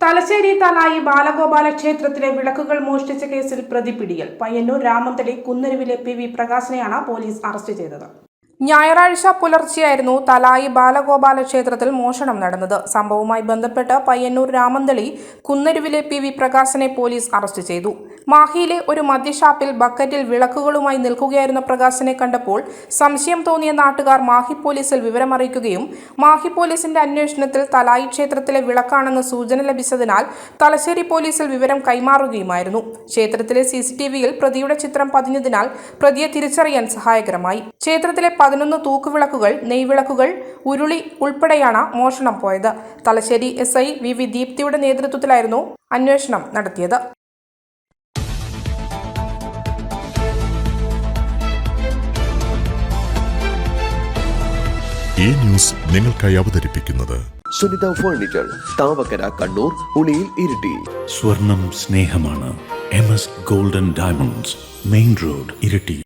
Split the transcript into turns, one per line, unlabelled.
തലശ്ശേരി തലായി ബാലഗോപാല ക്ഷേത്രത്തിലെ വിളക്കുകൾ മോഷ്ടിച്ച കേസിൽ പ്രതി പിടിയിൽ പയ്യന്നൂർ രാമന്തളി കുന്നരുവിലെ പി വി പ്രകാശനെയാണ് പോലീസ് അറസ്റ്റ് ചെയ്തത്. ഞായറാഴ്ച പുലർച്ചെയായിരുന്നു തലായി ബാലഗോപാല ക്ഷേത്രത്തിൽ മോഷണം നടന്നത്. സംഭവവുമായി ബന്ധപ്പെട്ട് പയ്യന്നൂർ രാമന്തളി കുന്നരുവിലെ പി വി പ്രകാശനെ പോലീസ് അറസ്റ്റ് ചെയ്തു. മാഹിയിലെ ഒരു മദ്യഷാപ്പിൽ ബക്കറ്റിൽ വിളക്കുകളുമായി നിൽക്കുകയായിരുന്ന പ്രകാശനെ കണ്ടപ്പോൾ സംശയം തോന്നിയ നാട്ടുകാർ മാഹി പോലീസിൽ വിവരമറിയിക്കുകയും മാഹി പോലീസിന്റെ അന്വേഷണത്തിൽ തലായി ക്ഷേത്രത്തിലെ വിളക്കാണെന്ന് സൂചന ലഭിച്ചതിനാൽ തലശ്ശേരി പോലീസിൽ വിവരം കൈമാറുകയുമായിരുന്നു. ക്ഷേത്രത്തിലെ സി പ്രതിയുടെ ചിത്രം പതിഞ്ഞതിനാൽ പ്രതിയെ തിരിച്ചറിയാൻ സഹായകരമായി. ക്ഷേത്രത്തിലെ പതിനൊന്ന് തൂക്കുവിളക്കുകൾ നെയ്വിളക്കുകൾ ഉരുളി ഉൾപ്പെടെയാണ് മോഷണം പോയത്. Thalassery S I V V ദീപ്തിയുടെ നേതൃത്വത്തിലായിരുന്നു അന്വേഷണം നടത്തിയത്.
ഈ ന്യൂസ് നിങ്ങൾക്കായി അവതരിപ്പിക്കുന്നത്
സുനിത ഫർണിച്ചർ താവക്കര കണ്ണൂർ ഉളിയിൽ ഇരിട്ടി.
സ്വർണം സ്നേഹമാണ്. M S golden diamonds main road Iritty.